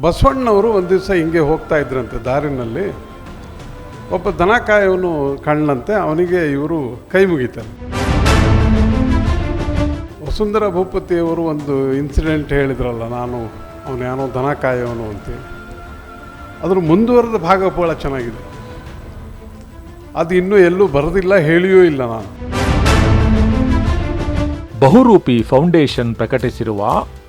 ಬಸವಣ್ಣವರು ಒಂದು ದಿವಸ ಹಿಂಗೆ ಹೋಗ್ತಾ ಇದ್ರಂತೆ ದಾರಿನಲ್ಲಿ. ಒಬ್ಬ ದನ ಕಾಯೋನು ಅವನಿಗೆ ಇವರು ಕೈ ಮುಗಿತಾರೆ. ವಸುಂಧರ ಭೂಪತಿಯವರು ಒಂದು ಇನ್ಸಿಡೆಂಟ್ ಹೇಳಿದ್ರಲ್ಲ, ನಾನು, ಅವನು ಯಾನೋ ದನ ಅಂತೇಳಿ ಅದ್ರ ಮುಂದುವರೆದ ಭಾಗ ಭಾಳ ಚೆನ್ನಾಗಿದೆ. ಅದು ಇನ್ನೂ ಎಲ್ಲೂ ಬರೆದಿಲ್ಲ, ಹೇಳಿಯೂ ಇಲ್ಲ ನಾನು. ಬಹುರೂಪಿ ಫೌಂಡೇಶನ್ ಪ್ರಕಟಿಸಿರುವ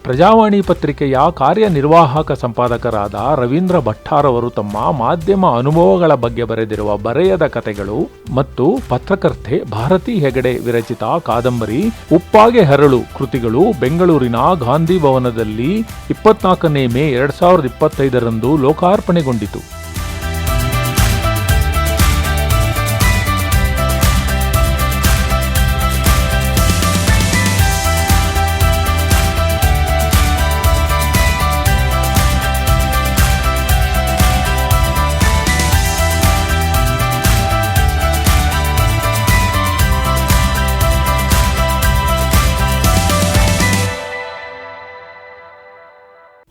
ಪ್ರಜಾವಾಣಿ ಪತ್ರಿಕೆಯ ಕಾರ್ಯನಿರ್ವಾಹಕ ಸಂಪಾದಕರಾದ ರವೀಂದ್ರ ಭಟ್ಟಾರವರು ತಮ್ಮ ಮಾಧ್ಯಮ ಅನುಭವಗಳ ಬಗ್ಗೆ ಬರೆದಿರುವ ಬರೆಯದ ಕಥೆಗಳು ಮತ್ತು ಪತ್ರಕರ್ತೆ ಭಾರತಿ ಹೆಗಡೆ ವಿರಚಿತ ಕಾದಂಬರಿ ಉಪ್ಪಾಗೆ ಹರಳು ಕೃತಿಗಳು ಬೆಂಗಳೂರಿನ ಗಾಂಧಿ ಭವನದಲ್ಲಿ ಇಪ್ಪತ್ನಾಲ್ಕನೇ ಮೇ ಎರಡ್ ಸಾವಿರದ ಇಪ್ಪತ್ತೈದರಂದು ಲೋಕಾರ್ಪಣೆಗೊಂಡಿತು.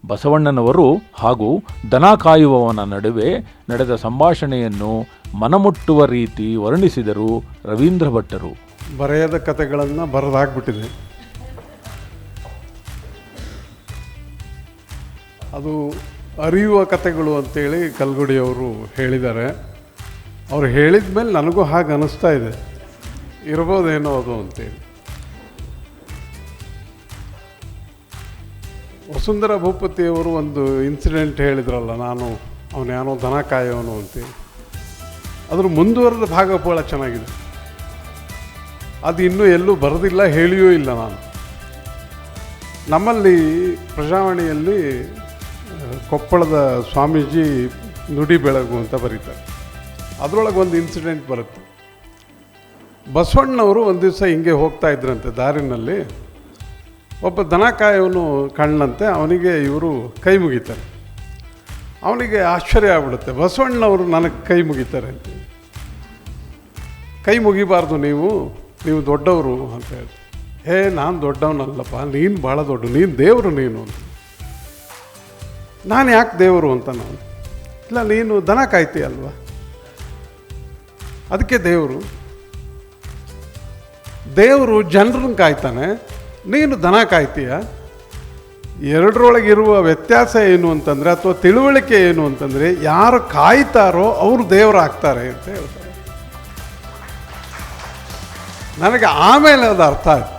ಬಸವಣ್ಣನವರು ಹಾಗೂ ದನ ಕಾಯುವವನ ನಡುವೆ ನಡೆದ ಸಂಭಾಷಣೆಯನ್ನು ಮನಮುಟ್ಟುವ ರೀತಿ ವರ್ಣಿಸಿದರು ರವೀಂದ್ರ ಭಟ್ಟರು. ಬರೆಯದ ಕಥೆಗಳನ್ನು ಬರೆದಾಗ್ಬಿಟ್ಟಿದೆ. ಅದು ಅರಿಯುವ ಕಥೆಗಳು ಅಂತೇಳಿ ಕಲ್ಗುಡಿಯವರು ಹೇಳಿದ್ದಾರೆ. ಅವ್ರು ಹೇಳಿದ ಮೇಲೆ ನನಗೂ ಹಾಗೆ ಅನ್ನಿಸ್ತಾ ಇದೆ. ಇರ್ಬೋದೇನೋ ಅದು ಅಂತೇಳಿ. ವಸುಂಧರ ಭೂಪತಿಯವರು ಒಂದು ಇನ್ಸಿಡೆಂಟ್ ಹೇಳಿದ್ರಲ್ಲ, ನಾನು ಅವನು ಯಾನೋ ದನ ಕಾಯೋನು ಅಂತೇಳಿ ಅದ್ರ ಮುಂದುವರೆದ ಭಾಗ ಭಾಳ ಚೆನ್ನಾಗಿದೆ. ಅದು ಇನ್ನೂ ಎಲ್ಲೂ ಬರೆದಿಲ್ಲ, ಹೇಳಿಯೂ ಇಲ್ಲ ನಾನು. ನಮ್ಮಲ್ಲಿ ಪ್ರಜಾವಾಣಿಯಲ್ಲಿ ಕೊಪ್ಪಳದ ಸ್ವಾಮೀಜಿ ನುಡಿ ಬೆಳಗು ಅಂತ ಬರೀತಾರೆ. ಅದರೊಳಗೆ ಒಂದು ಇನ್ಸಿಡೆಂಟ್ ಬರುತ್ತೆ. ಬಸವಣ್ಣವರು ಒಂದು ದಿವಸ ಹಿಂಗೆ ಹೋಗ್ತಾ ಇದ್ರಂತೆ ದಾರಿನಲ್ಲಿ. ಒಬ್ಬ ದನ ಕಾಯೋನು ಕಣ್ಣಂತೆ ಅವನಿಗೆ ಇವರು ಕೈ ಮುಗಿತಾರೆ. ಅವನಿಗೆ ಆಶ್ಚರ್ಯ ಆಗ್ಬಿಡುತ್ತೆ, ಬಸವಣ್ಣವರು ನನಗೆ ಕೈ ಮುಗಿತಾರೆ ಅಂತ. ಕೈ ಮುಗಿಬಾರ್ದು ನೀವು ನೀವು ದೊಡ್ಡವರು ಅಂತ ಹೇಳಿ. ಹೇ, ನಾನು ದೊಡ್ಡವನಲ್ಲಪ್ಪ, ನೀನು ಭಾಳ ದೊಡ್ಡ, ನೀನು ದೇವರು ನೀನು ಅಂತ. ನಾನು ಯಾಕೆ ದೇವರು ಅಂತ ನಾನು? ಇಲ್ಲ, ನೀನು ದನ ಅಲ್ವಾ? ಅದಕ್ಕೆ ದೇವರು ದೇವರು ಜನರನ್ನು ಕಾಯ್ತಾನೆ ನೀನು ದನ ಕಾಯ್ತೀಯ? ಎರಡರೊಳಗಿರುವ ವ್ಯತ್ಯಾಸ ಏನು ಅಂತಂದರೆ, ಅಥವಾ ತಿಳುವಳಿಕೆ ಏನು ಅಂತಂದರೆ, ಯಾರು ಕಾಯ್ತಾರೋ ಅವರು ದೇವರಾಗ್ತಾರೆ ಅಂತ ಹೇಳ್ತಾರೆ. ನನಗೆ ಆಮೇಲೆ ಅದು ಅರ್ಥ ಆಯ್ತು.